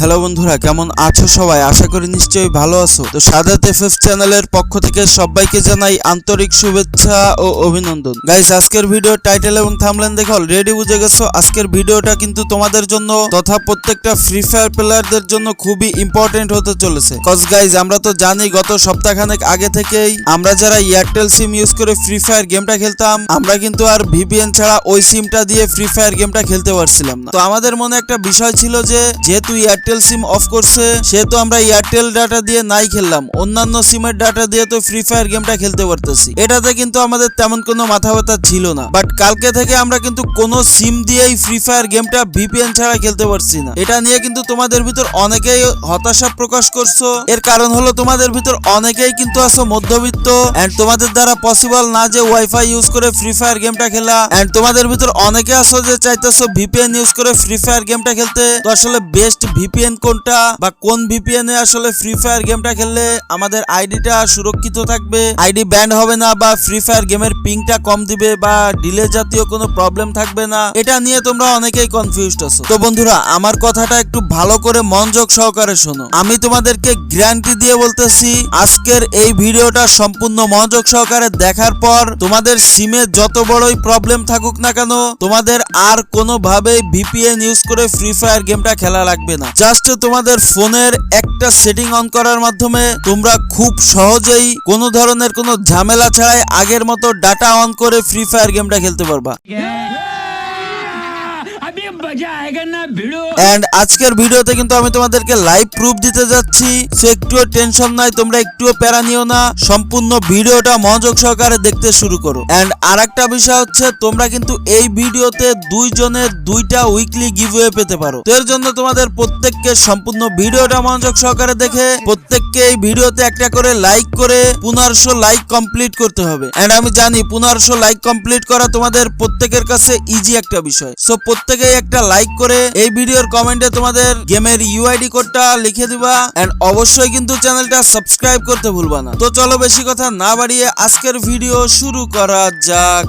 Hello বন্ধুরা, কেমন আছো সবাই? আশা করি নিশ্চয়ই ভালো আছো। তো সাদাত এফএফ চ্যানেলের পক্ষ থেকে সবাইকে জানাই আন্তরিক শুভেচ্ছা ও অভিনন্দন। গাইস আজকের ভিডিও টাইটেল এবং থামলেন দেখে অলরেডি বুঝে গেছো, আজকের ভিডিওটা কিন্তু তোমাদের জন্য তথা প্রত্যেকটা ফ্রি ফায়ার প্লেয়ারদের জন্য খুবই ইম্পর্টেন্ট হতে চলেছে। কজ গাইজ আমরা তো জানি গত সপ্তাহখানেক আগে থেকেই আমরা যারা এয়ারটেল সিম ইউজ করে ফ্রি ফায়ার গেমটা খেলতাম, আমরা কিন্তু আর ভিপিএন ছাড়া ওই সিমটা দিয়ে ফ্রি ফায়ার গেমটা খেলতে পারছিলাম না। তো আমাদের মনে একটা বিষয় ছিল যে, যেহেতু এয়ারটেল সিম অফ করছে সেহেতু আমরা এয়ারটেল ডাটা দিয়ে নাই খেললাম। অন্যান্য সিমের ডাটা দিয়ে তো ফ্রি ফায়ার গেমটা খেলতে পারতেছি। এটাতে কিন্তু আমাদের তেমন কোনো মাথা ব্যথা ছিল না। বাট কালকে থেকে আমরা কিন্তু কোনো সিম দিয়েই ফ্রি ফায়ার গেমটা ভিপিএন ছাড়া খেলতে পারছি না। এটা নিয়ে কিন্তু তোমাদের ভিতর অনেকেই হতাশা প্রকাশ করছ। এর কারণ হলো তোমাদের ভিতর অনেকেই কিন্তু আছো মধ্যবিত্ত। এন্ড তোমাদের দ্বারা পসিবল না যে ওয়াইফাই ইউজ করে ফ্রি ফায়ার গেমটা খেলা। এন্ড তোমাদের ভিতর অনেকে আছো যে চাইতেছো ভিপিএন ইউজ করে ফ্রি ফায়ার গেমটা খেলতে। তো আসলে বেস্ট ভিপিএন কোনটা বা কোন ভিপিএন এ আসলে ফ্রি ফায়ার গেমটা খেললে আমাদের আইডিটা সুরক্ষিত থাকবে? আইডি ব্যান্ড হবে না বা ফ্রি ফায়ার গেমের পিংটা কম দিবে বা ডিলে জাতীয় কোনো প্রবলেম থাকবে না? এটা নিয়ে তোমরা অনেকেই কনফিউজড আছো। তো বন্ধুরা, আমার কথাটা একটু ভালো করে মনোযোগ সহকারে শোনো। আমি তোমাদেরকে গ্যারান্টি দিয়ে বলতেছি, আজকের এই ভিডিওটা সম্পূর্ণ মনোযোগ সহকারে দেখার পর তোমাদের সিমে যত বড়ই প্রবলেম থাকুক না কেন, তোমাদের আর কোনোভাবেই ভিপিএন ইউজ করে ফ্রি ফায়ার গেমটা খেলা লাগবে না। জাস্ট তোমাদের ফোনের একটা সেটিং অন করার মাধ্যমে তোমরা খুব সহজেই কোনো ধরনের কোনো ঝামেলা ছাড়াই আগের মতো ডাটা অন করে ফ্রি ফায়ার গেমটা খেলতে পারবা। এন্ড আজকের ভিডিওতে কিন্তু আমি তোমাদেরকে লাইভ প্রুফ দিতে যাচ্ছি। সে একটুও টেনশন নাই, তোমরা একটুও প্যারা নিও না। সম্পূর্ণ ভিডিওটা মনোযোগ সহকারে দেখতে শুরু করো। অ্যান্ড আর একটা বিষয় হচ্ছে, তোমরা কিন্তু এই ভিডিওতে দুইজনের দুইটা উইকলি গিভওয়ে পেতে পারো। এর জন্য তোমাদের প্রত্যেককে সম্পূর্ণ ভিডিওটা মনোযোগ সহকারে দেখে, প্রত্যেককে এই ভিডিওতে একটা করে লাইক করে, পনেরোশো লাইক কমপ্লিট করতে হবে। এন্ড আমি জানি, পনেরোশো লাইক কমপ্লিট করা তোমাদের প্রত্যেকের কাছে ইজি একটা বিষয়। সো প্রত্যেকেই একটা লাইক করে এই ভিডিওর কমেন্টে তোমাদের গেমের ইউআইডি কোডটা লিখে দিবা। এন্ড অবশ্যই কিন্তু চ্যানেলটা সাবস্ক্রাইব করতে ভুলবা না। তো চলো বেশি কথা না বাড়িয়ে আজকের ভিডিও শুরু করা যাক।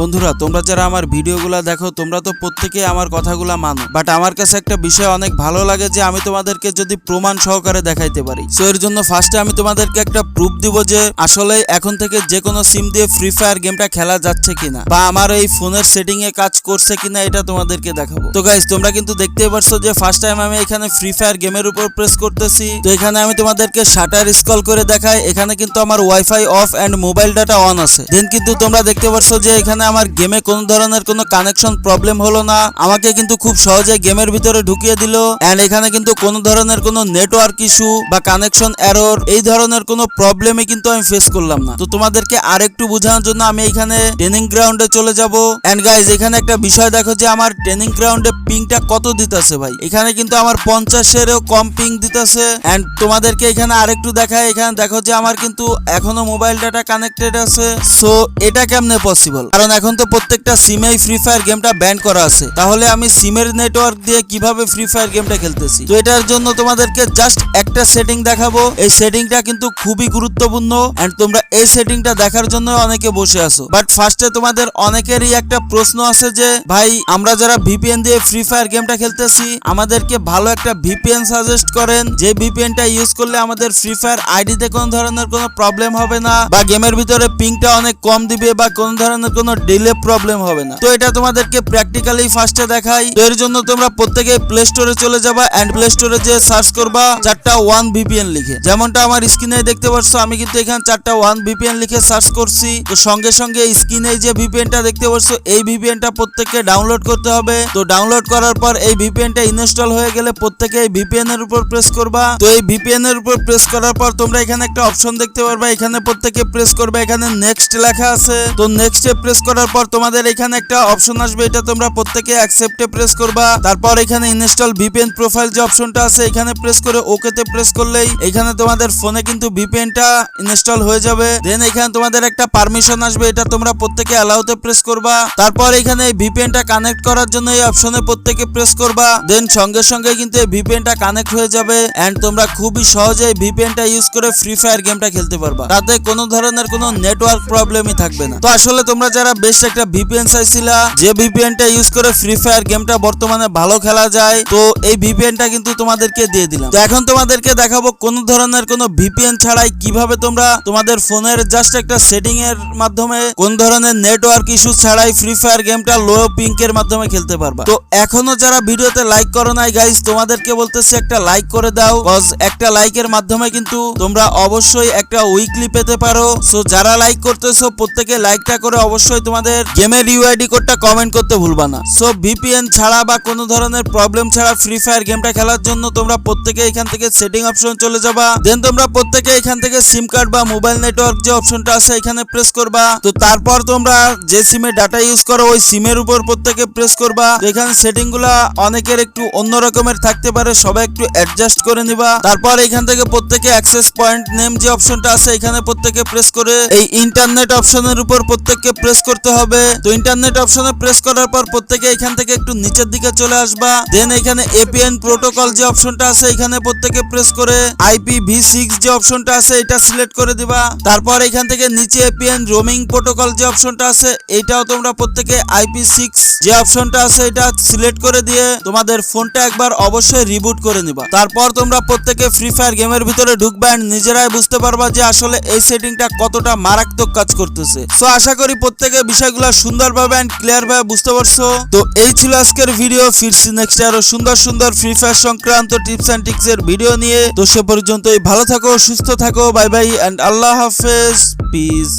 বন্ধুরা, তোমরা যারা আমার ভিডিওগুলো দেখো, তোমরা তো প্রত্যেকে আমার কথাগুলো মানো। বাট আমার কাছে একটা বিষয় অনেক ভালো লাগে যে, আমি তোমাদেরকে যদি প্রমাণ সহকারে দেখাইতে পারি। সো এর জন্য ফার্স্টে আমি তোমাদেরকে একটা প্রুফ দিব যে, আসলে এখন থেকে যে কোনো সিম দিয়ে ফ্রি ফায়ার গেমটা খেলা যাচ্ছে কিনা, বা আমার এই ফোনের সেটিং এ কাজ করছে কিনা, এটা তোমাদেরকে দেখাবো। তো গাইজ তোমরা কিন্তু দেখতেই পারছ যে ফার্স্ট টাইম আমি এখানে ফ্রি ফায়ার গেমের উপর প্রেস করতেছি। তো এখানে আমি তোমাদেরকে শাটার স্কল করে দেখাই। এখানে কিন্তু আমার wifi off and mobile data on আছে। দেন কিন্তু তোমরা দেখতে পারছ যে, এখানে আমার গেমে কোনো ধরনের কোনো কানেকশন প্রবলেম হলো না। আমাকে কিন্তু খুব সহজে গেমের ভিতরে ঢুকিয়ে দিল। এন্ড এখানে কিন্তু কোনো ধরনের কোনো নেটওয়ার্ক ইস্যু বা কানেকশন এরর এই ধরনের কোনো প্রবলেমে কিন্তু আমি ফেস করলাম না। তো তোমাদেরকে আরেকটু বোঝানোর জন্য আমি এখানে ট্রেনিং গ্রাউন্ডে চলে যাব। এন্ড গাইজ এখানে একটা বিষয় দেখো যে আমার ট্রেনিং গ্রাউন্ডে পিংটা কত দিতেছে ভাই? এখানে কিন্তু আমার পঞ্চাশেরও কম পিং দিতেছে। এন্ড তোমাদেরকে এখানে আরেকটু দেখায় এখানে দেখো যে আমার কিন্তু এখনও মোবাইল ডাটা কানেক্টেড আছে। সো এটা কেমনে পসিবল কারণ এখন তো প্রত্যেকটা সিমেই ফ্রি ফায়ার গেমটা ব্যান করা আছে। তাহলে আমি সিমের নেটওয়ার্ক দিয়ে কীভাবে ফ্রি ফায়ার গেমটা খেলতেছি? তো এটার জন্য তোমাদেরকে জাস্ট একটা সেটিং দেখাবো। এই সেটিংটা কিন্তু খুবই গুরুত্বপূর্ণ এন্ড তোমরা এই সেটিংটা দেখার জন্য অনেকে বসে আছো। বাট ফার্স্টে তোমাদের অনেকেরই একটা প্রশ্ন আছে যে, ভাই, আমরা যারা ভিপিএন দিয়ে ফ্রি ফায়ার গেমটা খেলতেছি, আমাদেরকে ভালো একটা ভিপিএন সাজেস্ট করেন। যে ভিপিএনটা ইউজ করলে আমাদের ফ্রি ফায়ার আইডিতে কোনো ধরনের কোনো প্রবলেম হবে না বা গেমের ভিতরে পিংটা অনেক কম দিবে বা কোনো ধরনের কোনো ডিলে প্রবলেম হবে না। তো এটা তোমাদেরকে প্র্যাকটিক্যালি ফার্স্টে দেখাই। তো এর জন্য তোমরা প্রত্যেকে প্লে স্টোরে চলে যাবা এন্ড প্লে স্টোরে যে সার্চ করবা চারটা ওয়ান ভিপিএন লিখে। যেমনটা আমার স্ক্রিনে দেখতে পাচ্ছ, আমি কিন্তু এখানে চারটা ওয়ান ভিপিএন লিখে সার্চ করছি। তো সঙ্গে সঙ্গে স্ক্রিনে যে ভিপিএনটা দেখতে পাচ্ছ, এই ভিপিএনটা প্রত্যেককে ডাউনলোড করতে হবে। তো ডাউনলোড করার পর এই ভিপিএনটা ইনস্টল হয়ে গেলে প্রত্যেকে এই ভিপিএন এর উপর প্রেস করবা। তো এই ভিপিএন এর উপর প্রেস করার পর তোমরা এখানে একটা অপশন দেখতে পারবা। এখানে প্রত্যেকে প্রেস করবে। এখানে নেক্সট লেখা আছে। তো নেক্সটে প্রেস করার পর তোমাদের এখানে একটা অপশন আসবে, এটা তোমরা প্রত্যেকে অ্যাকসেপ্টে প্রেস করবা। তারপর এখানে ইনস্টল ভিপিএন প্রোফাইল যে অপশনটা আছে, এখানে প্রেস করে ওকেতে প্রেস করলেই এখানে তোমাদের ফোনে কিন্তু ভিপিএনটা ইনস্টল হয়ে যাবে। দেন এখানে তোমাদের একটা পারমিশন আসবে, এটা তোমরা প্রত্যেকে অ্যালাউতে প্রেস করবা। তারপর এখানে এই ভিপিএনটা কানেক্ট করার জন্য এই অপশনে প্রত্যেকে প্রেস করবা। দেন সঙ্গে সঙ্গে কিন্তু এই ভিপিএনটা কানেক্ট হয়ে যাবে এন্ড তোমরা খুবই সহজে ভিপিএনটা ইউজ করে ফ্রি ফায়ার গেমটা খেলতে পারবা। তাতে কোনো ধরনের কোনো নেটওয়ার্ক প্রবলেমই থাকবে না। তো আসলে তোমরা যারা বেস্ট একটা ভিপিএন চাইছিলা যে ভিপিএনটা ইউজ করে ফ্রি ফায়ার গেমটা বর্তমানে ভালো খেলা যায়, তো এই ভিপিএনটা কিন্তু তোমাদেরকে দিয়ে দিলাম। তো এখন তোমাদেরকে দেখাবো কোন ধরনের কোনো ভিপিএন ছাড়াই কীভাবে তোমরা তোমাদের ফোনের জাস্ট একটা সেটিং এর মাধ্যমে কোন ধরনের নেটওয়ার্ক ইস্যু ছাড়াই ফ্রি ফায়ার গেমটা লো পিঙ্ক এর মাধ্যমে খেলতে পারবা। তো এখনও যারা ভিডিওতে লাইক করো নাই গাইস তোমাদেরকে বলতেছি একটা লাইক করে দাও কজ একটা লাইকের মাধ্যমে কিন্তু তোমরা অবশ্যই একটা উইকলি পেতে পারো। সো যারা লাইক করতেছো, প্রত্যেকে লাইকটা করে অবশ্যই তোমাদের গেমের ইউআইডি কোডটা কমেন্ট করতে ভুলবা না। সো ভিপিএন ছাড়া বা কোনো ধরনের প্রবলেম ছাড়া ফ্রি ফায়ার গেমটা খেলার জন্য তোমরা প্রত্যেকে এখান থেকে সেটিং অপশন চলে যাবা। দেন তোমরা প্রত্যেকে এখান থেকে সিম কার্ড বা মোবাইল নেটওয়ার্ক যে অপশনটা আছে এখানে প্রেস করবা। তো তারপর তোমরা যে সিমে ডাটা ইউজ করো, ওই সিমের উপর প্রত্যেকে প্রেস করবা। এখানে সেটিংগুলা অনেকের একটু অন্য রকমের থাকতে পারে, সবাই একটু অ্যাডজাস্ট করে নিবা। তারপর এখান থেকে প্রত্যেকে অ্যাক্সেস পয়েন্ট নেম যে অপশনটা আছে এখানে প্রত্যেকে প্রেস করে। এই ইন্টারনেট অপশনের উপর প্রত্যেককে প্রেস করতে হবে। তো ইন্টারনেট অপশনে প্রেস করার পর প্রত্যেকে এখান থেকে একটু নিচের দিকে চলে আসবা। দেন এখানে এপিএন প্রোটোকল যে অপশনটা আছে, এখানে প্রত্যেকে প্রেস করে আইপি ভি সিক্স যে অপশনটা আছে, এটা সিলেক্ট করে দিবা। তারপর এখান থেকে নিচে এপিএন রোমিং প্রোটোকল যে অপশনটা আছে, এটাও তোমরা প্রত্যেকে আইপি সিক্স যে অপশনটা আছে, এটা সিলেক্ট করে দিয়ে তোমাদের ফোনটা একবার অবশ্যই রিবুট করে নিবা। তারপর তোমরা প্রত্যেকে ফ্রি ফায়ার গেমের ভিতরে ঢুকবা নিজেরাই বুঝতে পারবা যে আসলে এই সেটিংটা কতটা মারাত্মক কাজ করতেছে। সো আশা করি প্রত্যেকে বিষয়গুলো সুন্দরভাবে অ্যান্ড ক্লিয়ার ভাবে বুঝতে পারছ? তো এই ছিল আজকের ভিডিও ফিরছি নেক্সট আরও সুন্দর সুন্দর ফ্রি ফায়ার সংক্রান্ত টিপস এন্ড ট্রিক্স এর ভিডিও নিয়ে। তো সে পর্যন্তই ভালো থাকো, সুস্থ থাকো বাই বাই এন্ড আল্লাহ হাফেজ পিস